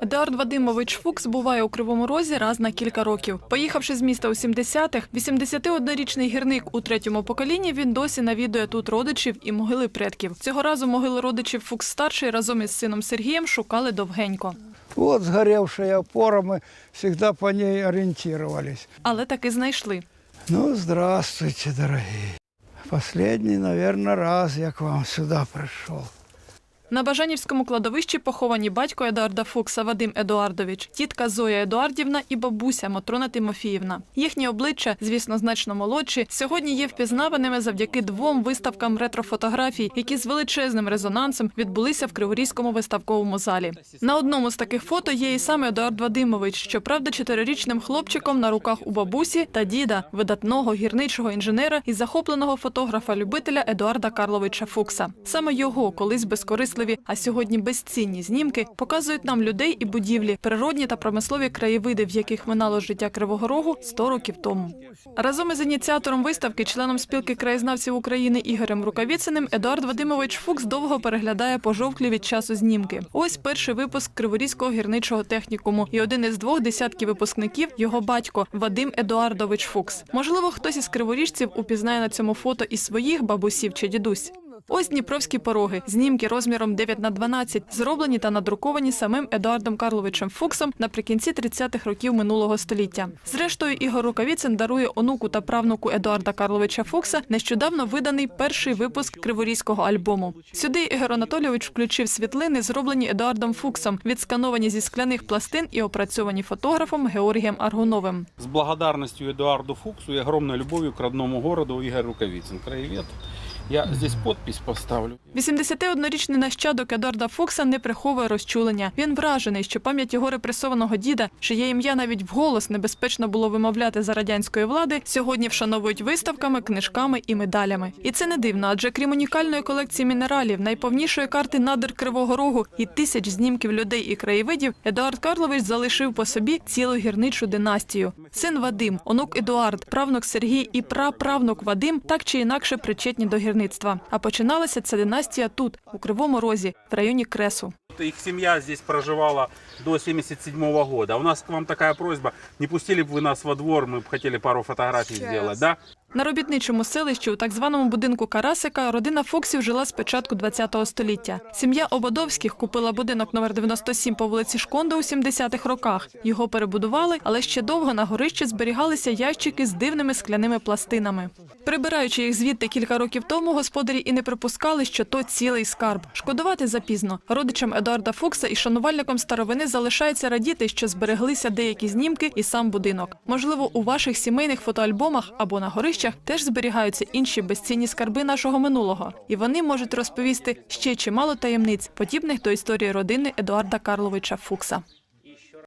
Едуард Вадимович Фукс буває у Кривому Розі раз на кілька років. Поїхавши з міста у 70-х, 81-річний гірник у третьому поколінні він досі навідує тут родичів і могили предків. Цього разу могили родичів Фукс старший разом із сином Сергієм шукали довгенько. Вот сгоревшая опора, мы всегда по ней ориентировались. Але таки знайшли. Ну, здравствуйте, дорогие. Последний, наверное, раз я к вам сюда пришел. На Бажанівському кладовищі поховані батько Едуарда Фукса Вадим Едуардович, тітка Зоя Едуардівна і бабуся Матрона Тимофіївна. Їхні обличчя, звісно, значно молодші, сьогодні є впізнаваними завдяки двом виставкам ретрофотографій, які з величезним резонансом відбулися в Криворізькому виставковому залі. На одному з таких фото є і сам Едуард Вадимович, щоправда, чотирирічним хлопчиком на руках у бабусі та діда, видатного гірничого інженера і захопленого фотографа-любителя Едуарда Карловича Фукса. Саме його колись безкорисливі, а сьогодні безцінні знімки показують нам людей і будівлі, природні та промислові краєвиди, в яких минало життя Кривого Рогу 100 років тому. Разом із ініціатором виставки, членом спілки краєзнавців України Ігорем Рукавіциним, Едуард Вадимович Фукс довго переглядає пожовклі від часу знімки. Ось перший випуск Криворізького гірничого технікуму, і один із двох десятків випускників його батько Вадим Едуардович Фукс. Можливо, хтось із криворіжців упізнає на цьому фото і своїх бабусів чи дідусь. Ось дніпровські пороги, знімки розміром 9 на 12, зроблені та надруковані самим Едуардом Карловичем Фуксом наприкінці 30-х років минулого століття. Зрештою, Ігор Рукавіцин дарує онуку та правнуку Едуарда Карловича Фукса нещодавно виданий перший випуск криворізького альбому. Сюди Ігор Анатолійович включив світлини, зроблені Едуардом Фуксом, відскановані зі скляних пластин і опрацьовані фотографом Георгієм Аргуновим. С благодарностью Эдуарду Фуксу и огромной любовью к родному городу Игорь Рукавицын, краевед. Я здесь подпись поставлю. 81-річний нащадок Едуарда Фукса не приховує розчулення. Він вражений, що пам'ять його репресованого діда, чиє ім'я навіть вголос небезпечно було вимовляти за радянської влади, сьогодні вшановують виставками, книжками і медалями. І це не дивно, адже крім унікальної колекції мінералів, найповнішої карти надр Кривого Рогу і тисяч знімків людей і краєвидів, Едуард Карлович залишив по собі цілу гірничу династію. Син Вадим, онук Едуард, правнук Сергій і праправнук Вадим так чи інакше причетні до гірництва. А починалася ця династія тут, у Кривому Розі, в районі Кресу. Их семья здесь проживала до 77 года. У нас к вам такая просьба. Не пустили бы вы нас во двор, мы бы хотели пару фотографий сделать, да? На робітничому селищі у так званому будинку Карасика родина Фоксів жила з початку ХХ століття. Сім'я Ободовських купила будинок номер 97 по вулиці Шконда у 70-х роках. Його перебудували, але ще довго на горищі зберігалися ящики з дивними скляними пластинами. Прибираючи їх звідти кілька років тому, господарі і не припускали, що то цілий скарб. Шкодувати запізно. Родичам Едуарда Фокса і шанувальникам старовини залишається радіти, що збереглися деякі знімки і сам будинок. Можливо, у ваших сімейних фотоальбомах або на горищах теж зберігаються інші безцінні скарби нашого минулого, і вони можуть розповісти ще чимало таємниць, подібних до історії родини Едуарда Карловича Фукса.